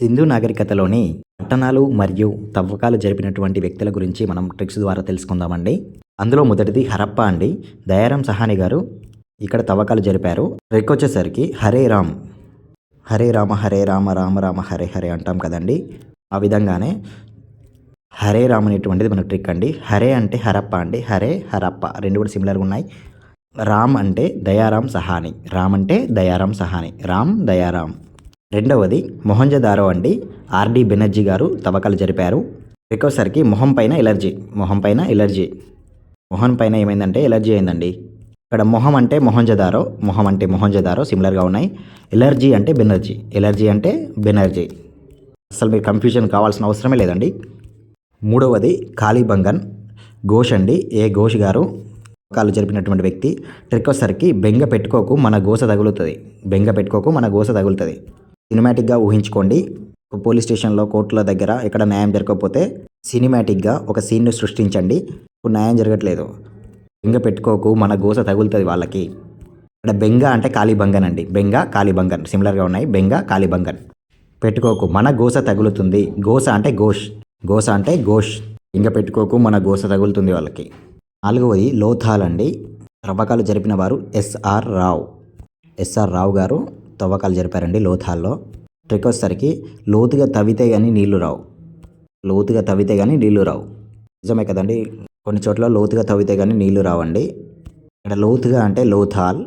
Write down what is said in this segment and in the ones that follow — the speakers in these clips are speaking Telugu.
సింధు నాగరికతలోని పట్టణాలు మరియు తవ్వకాలు జరిపినటువంటి వ్యక్తుల గురించి మనం ట్రిక్స్ ద్వారా తెలుసుకుందామండి. అందులో మొదటిది హరప్ప అండి. దయారాం సహాని గారు ఇక్కడ తవ్వకాలు జరిపారు. ట్రిక్ వచ్చేసరికి హరే రామ్. హరే రామ హరే రామ రామ రామ హరే హరే అంటాం కదండి. ఆ విధంగానే హరే రామ్ అనేటువంటిది మన ట్రిక్ అండి. హరే అంటే హరప్ప అండి. హరే హరప్ప రెండు కూడా సిమిలర్గా ఉన్నాయి. రామ్ అంటే దయారాం సహాని. రామ్ అంటే దయారాం సహాని. రామ్ దయారాం. రెండవది మొహంజదారో అండి. ఆర్డి బెనర్జీ గారు తవ్వకాలు జరిపారు. ఎక్కువసరికి మొహం పైన ఎలర్జీ మొహం పైన ఎలర్జీ. మొహం పైన ఏమైందంటే ఎలర్జీ అయిందండి. ఇక్కడ మొహం అంటే మొహంజదారో మొహం అంటే మొహంజదారో సిమిలర్గా ఉన్నాయి. ఎలర్జీ అంటే బెనర్జీ ఎలర్జీ అంటే బెనర్జీ. అసలు మీరు కన్ఫ్యూజన్ కావాల్సిన అవసరమే లేదండి. మూడవది కాళీబంగన్ ఘోష్ అండి. ఏ ఘోష్ గారు కాలు జరిపినటువంటి వ్యక్తి ట్రిక్ వచ్చేసరికి బెంగ పెట్టుకోకు మన గోస తగులుతుంది. బెంగ పెట్టుకోకు మన గోస తగులుతుంది. సినిమాటిక్గా ఊహించుకోండి. పోలీస్ స్టేషన్లో కోర్టుల దగ్గర ఎక్కడ న్యాయం జరగకపోతే సినిమాటిక్గా ఒక సీన్ను సృష్టించండి. ఇప్పుడు న్యాయం జరగట్లేదు. బెంగ పెట్టుకోకు మన గోస తగులుతుంది వాళ్ళకి. ఇక్కడ బెంగ అంటే కాళీబంగన్ అండి. బెంగ కాళీబంగన్ సిమిలర్గా ఉన్నాయి. బెంగ కాళీబంగన్ పెట్టుకోకు మన గోస తగులుతుంది. గోస అంటే గోష్. గోస అంటే గోష్. ఇంక పెట్టుకోకు మన గోస తగులుతుంది వాళ్ళకి. నాలుగవది లోథాల్ అండి. తవ్వకాలు జరిపిన వారు ఎస్ఆర్ రావు. ఎస్ఆర్ రావు గారు తవ్వకాలు జరిపారండి లోథాల్లో ట్రిక్ వచ్చేసరికి లోతుగా తవ్వితే కానీ నీళ్ళు రావు. లోతుగా తవ్వితే కానీ నీళ్ళు రావు. నిజమే కదండి? కొన్ని చోట్ల లోతుగా తవ్వితే కానీ నీళ్ళు రావండి. ఇక్కడ లోతుగా అంటే లోథాల్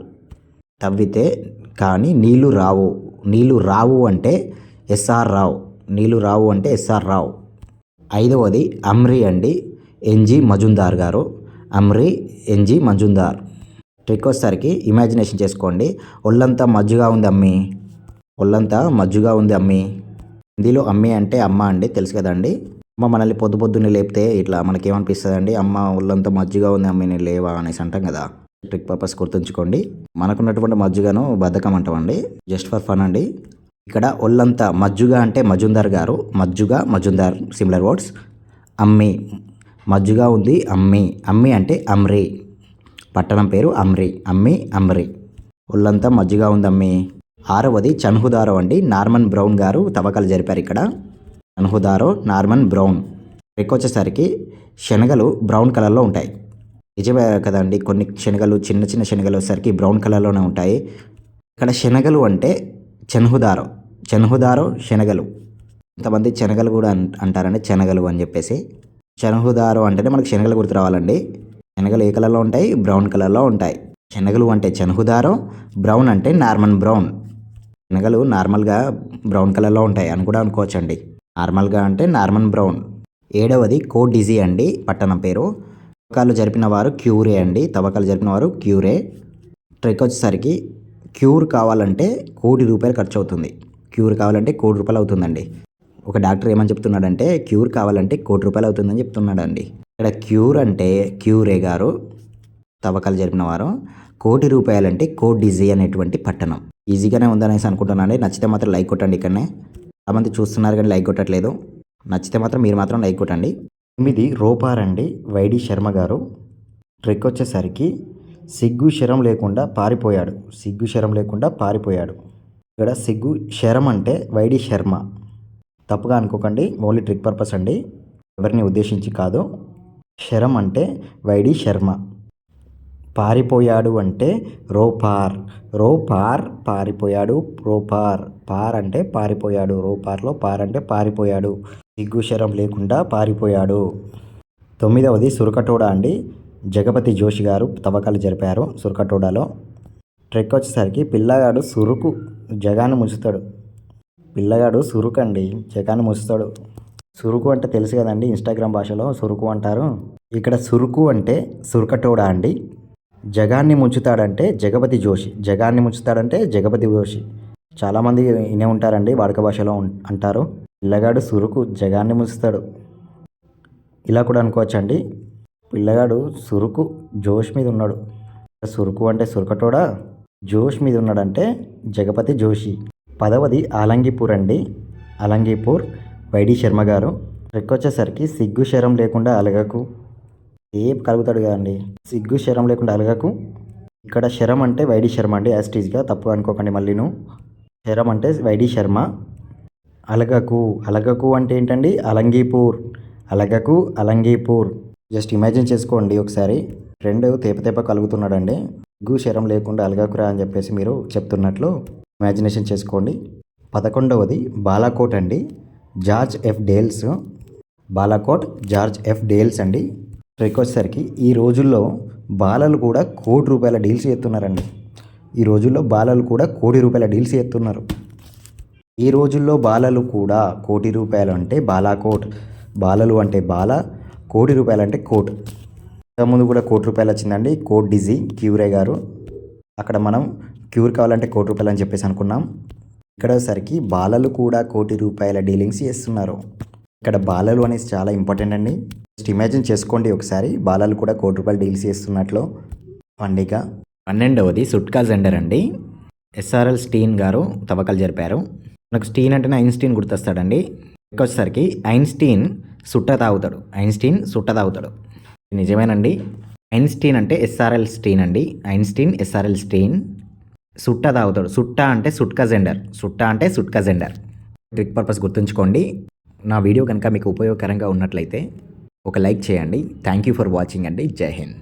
తవ్వితే కానీ నీళ్ళు రావు. నీళ్ళు రావు అంటే ఎస్ఆర్ రావు. నీళ్ళు రావు అంటే ఎస్ఆర్ రావు. ఐదవది అమ్రి అండి. ఎన్జి మజుందార్ గారు. అమ్రి ఎన్జి మజుందార్. ట్రిక్ వచ్చేసరికి ఇమాజినేషన్ చేసుకోండి. ఒళ్ళంతా మజ్జుగా ఉంది అమ్మి. ఒళ్ళంతా మజ్జుగా ఉంది అమ్మి. హిందీలో అమ్మి అంటే అమ్మ అండి తెలుసు కదండి. అమ్మ మనల్ని పొద్దు పొద్దున్నే లేపితే ఇట్లా మనకేమనిపిస్తుంది అండి అమ్మ ఒళ్ళంతా మజ్జుగా ఉంది అమ్మి నేను లేవా అనేసి అంటాం కదా. ట్రిక్ పర్పస్ గుర్తుంచుకోండి. మనకున్నటువంటి మజ్జుగాను బద్ధకం అంటామండి. జస్ట్ ఫర్ ఫన్ అండి. ఇక్కడ ఒళ్ళంతా మజ్జుగా అంటే మజుందార్ గారు. మజ్జుగా మజుందార్ సిమిలర్ వర్డ్స్. అమ్మి మజ్జుగా ఉంది అమ్మి. అమ్మి అంటే అమ్రి. పట్టణం పేరు అమ్రి. అమ్మి అమ్రి. ఒళ్ళంతా మజ్జిగా ఉంది అమ్మి ఆరవది చన్హుదారో అండి. నార్మన్ బ్రౌన్ గారు తవ్వకాలు జరిపారు ఇక్కడ. Chanhudaro Norman brown. ట్రిక్ వచ్చేసరికి శనగలు బ్రౌన్ కలర్లో ఉంటాయి. నిజమే కదండి కొన్ని శనగలు చిన్న చిన్న శనగలు వచ్చేసరికి బ్రౌన్ కలర్లోనే ఉంటాయి. ఇక్కడ శనగలు అంటే చెన్హుదారో. చెన్హుదారో శనగలు. కొంతమంది శనగలు కూడా అంటారండి. శనగలు అని చెప్పేసి. చనుహుదారో అంటేనే మనకు శనగలు గుర్తు రావాలండి. శనగలు ఏ కలర్లో ఉంటాయి? బ్రౌన్ కలర్లో ఉంటాయి. శనగలు అంటే చెనహుదారో బ్రౌన్ అంటే నార్మల్ బ్రౌన్. శనగలు నార్మల్గా బ్రౌన్ కలర్లో ఉంటాయి అని కూడా అనుకోవచ్చండి. నార్మల్గా అంటే నార్మల్ బ్రౌన్. ఏడవది కోడిజీ అండి పట్టణం పేరు. తవ్వకాలు జరిపిన వారు క్యూరే అండి తవ్వకాలు జరిపిన వారు క్యూరే. ట్రెక్ వచ్చేసరికి క్యూర్ కావాలంటే కోటి రూపాయలు ఖర్చు అవుతుంది క్యూర్ కావాలంటే కోటి రూపాయలు అవుతుందండి. ఒక డాక్టర్ ఏమని చెప్తున్నాడంటే క్యూర్ కావాలంటే కోటి రూపాయలు అవుతుందని చెప్తున్నాడండి. ఇక్కడ క్యూర్ అంటే క్యూరే గారు తవ్వకాలు జరిపిన వారు. కోటి రూపాయలంటే కోట్ డిజీ అనేటువంటి పట్టణం. ఈజీగానే ఉందనేసి అనుకుంటున్నానండి. నచ్చితే మాత్రం లైక్ కొట్టండి ఇక్కడనే. చాలామంది చూస్తున్నారు కానీ లైక్ కొట్టట్లేదు. నచ్చితే మాత్రం మీరు మాత్రం లైక్ కొట్టండి. ఎనిమిది రోపారండి వైడి శర్మ గారు. ట్రిక్ వచ్చేసరికి సిగ్గు శరం లేకుండా పారిపోయాడు. సిగ్గు శరం లేకుండా పారిపోయాడు. ఇక్కడ సిగ్గు శరం అంటే వైడి శర్మ. తప్పుగా అనుకోకండి. ఓన్లీ ట్రిక్ పర్పస్ అండి. ఎవరిని ఉద్దేశించి కాదు. శరం అంటే వైడి శర్మ. పారిపోయాడు అంటే రోపార్. రోపార్ పారిపోయాడు. రోపార్. పార్ అంటే పారిపోయాడు. రోపార్లో పార్ అంటే పారిపోయాడు. సిగ్గుశరం లేకుండా పారిపోయాడు. తొమ్మిదవది సురకటోడ అండి. జగపతి జోషి గారు తవ్వకాలు జరిపారు సురకటోడలో. ట్రెక్ వచ్చేసరికి పిల్లగాడు సురుకు జగాన్ని ముంచుతాడు. పిల్లగాడు సురుకు అండి. జగాన్ని ముంచుతాడు సురుకు అంటే తెలుసు కదండి ఇన్స్టాగ్రామ్ భాషలో సురుకు అంటారు. ఇక్కడ సురుకు అంటే సురుకటోడా అండి. జగాన్ని ముంచుతాడంటే జగపతి జోషి. జగాన్ని ముంచుతాడంటే జగపతి జోషి. చాలామంది వినే ఉంటారండి వాడుక భాషలో అంటారు. పిల్లగాడు సురుకు జగాన్ని ముంచుతాడు. ఇలా కూడా అనుకోవచ్చండి. పిల్లగాడు సురుకు జోష్ మీద ఉన్నాడు. సురుకు అంటే సురకటోడా? జోష్ మీద ఉన్నాడంటే జగపతి జోషి. పదవది ఆలంగిపూర్ అండి. అలంగిపూర్ వైడి శర్మ గారు. ట్రెక్ వచ్చేసరికి సిగ్గు శరం లేకుండా అలగకు. ఏం కలుగుతాడు కదండి. సిగ్గు శరం లేకుండా అలగకు. ఇక్కడ శరం అంటే వైడి శర్మ అండి. యాస్టీజ్గా తప్పు అనుకోకండి మళ్ళీను. శరం అంటే వైడి శర్మ. అలగకు. అలగకు అంటే ఏంటండి? అలంగీపూర్ అలగకు అలంగీపూర్ జస్ట్ ఇమాజిన్ చేసుకోండి ఒకసారి. రెండు తేప తేప కలుగుతున్నాడండి. సిగ్గు శరం లేకుండా అలగకురా అని చెప్పేసి మీరు చెప్తున్నట్లు. ఇమాజినేషన్ చేసుకోండి. పదకొండవది బాలాకోట్ అండి. George F Dales. Balakot George F Dales అండి. ట్రెక్ వచ్చేసరికి ఈ రోజుల్లో బాలలు కూడా కోటి రూపాయల డీల్స్ చేస్తున్నారండి. ఈ రోజుల్లో బాలలు కూడా కోటి రూపాయల డీల్స్ చేస్తున్నారు. ఈ రోజుల్లో బాలలు కూడా కోటి రూపాయలు అంటే బాలాకోట్ బాలలు అంటే బాల కోటి రూపాయలు అంటే కోట్. ఇంతకుముందు కూడా కోటి రూపాయలు వచ్చిందండి. కోట్ డిజీ క్యూరే గారు. అక్కడ మనం ప్యూర్ కావాలంటే కోటి రూపాయలు అని చెప్పేసి అనుకున్నాం. ఇక్కడ వచ్చేసరికి బాలలు కూడా కోటి రూపాయల డీలింగ్స్ చేస్తున్నారు. ఇక్కడ బాలలు అనేసి చాలా ఇంపార్టెంట్ అండి. జస్ట్ ఇమాజిన్ చేసుకోండి ఒకసారి. బాలలు కూడా కోటి రూపాయలు డీల్స్ చేస్తున్నట్లు. పండిక. పన్నెండవది సుట్కా జెండర్ అండి. ఎస్ఆర్ఎల్ స్టీన్ గారు తవ్వకాలు జరిపారు. మనకు స్టీన్ అంటేనే ఐన్స్టీన్ గుర్తొస్తాడండి. ఇంకొచ్చేసరికి వచ్చేసరికి ఐన్స్టీన్ సుట్ట తాగుతాడు. ఐన్స్టీన్ సుట్ట తాగుతాడు. నిజమేనండి. ఐన్స్టీన్ అంటే ఎస్ఆర్ఎల్ స్టీన్ అండి. Einstein SRL stein. సుట్ట తాగుతాడు. సుట్ట అంటే సుట్కా జెండర్. సుట్ట అంటే సుట్కా జెండర్. ట్రిక్ పర్పస్ గుర్తుంచుకోండి. నా వీడియో కనుక మీకు ఉపయోగకరంగా ఉన్నట్లయితే ఒక లైక్ చేయండి. థ్యాంక్ యూ ఫర్ వాచింగ్ అండి. జై హింద్.